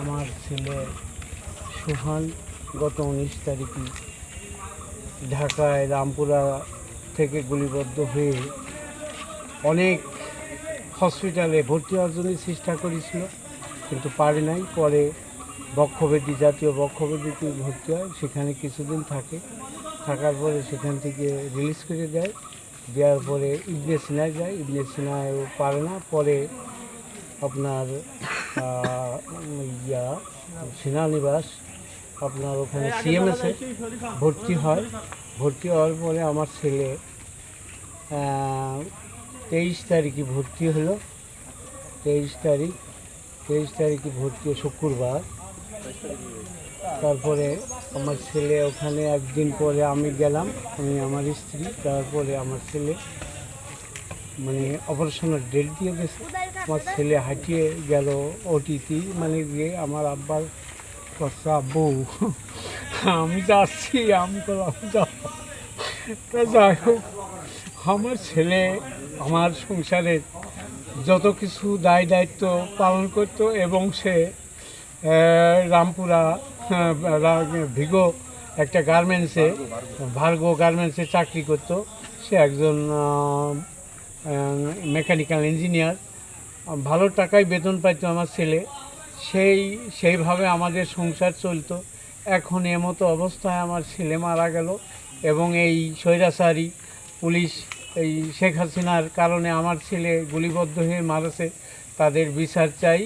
আমার ছেলে সুহান গত উনিশ তারিখে ঢাকায় রামপুরা থেকে গুলিবদ্ধ হয়ে অনেক হসপিটালে ভর্তি হওয়ার জন্য চেষ্টা করেছিল, কিন্তু পারে নাই। পরে বক্ষবেদী, জাতীয় বক্ষবেদীতে ভর্তি হয়, সেখানে কিছুদিন থাকে। থাকার পরে সেখান থেকে রিলিজ করে দেয়। দেওয়ার পরে ইবনে সিনায় যায়। ইবনে সিনায় পারে না। পরে আপনার ইয়া সেনানিবাস আপনার ওখানে সিএমএসে ভর্তি হয়। ভর্তি হওয়ার পরে আমার ছেলে তেইশ তারিখে ভর্তি হলো। তেইশ তারিখ তেইশ তারিখে ভর্তি শুক্রবার। তারপরে আমার ছেলে ওখানে একদিন পরে আমি গেলাম আমি আমার স্ত্রী তারপরে আমার ছেলে মানে অপারেশনের ডেট দিয়ে গেছে। আমার ছেলে হাঁটিয়ে গেল ওটিতে মানে গিয়ে আমার আব্বার কষ্ট আব্বু আমি যাচ্ছি আমি যাও তা যাই হোক, আমার ছেলে আমার সংসারের যত কিছু দায় দায়িত্ব পালন করতো এবং সে রামপুরা ভিগো একটা গার্মেন্টসে ভার্গো গার্মেন্টসে চাকরি করতো। সে একজন মেকানিক্যাল ইঞ্জিনিয়ার, ভালো টাকায় বেতন পাইতো আমার ছেলে, সেই, সেইভাবে আমাদের সংসার চলতো। এখন এমতো অবস্থায় আমার ছেলে মারা গেল এবং এই স্বৈরাচারী পুলিশ, এই শেখ হাসিনার কারণে আমার ছেলে গুলিবদ্ধ হয়ে মারাছে, তাদের বিচার চাই।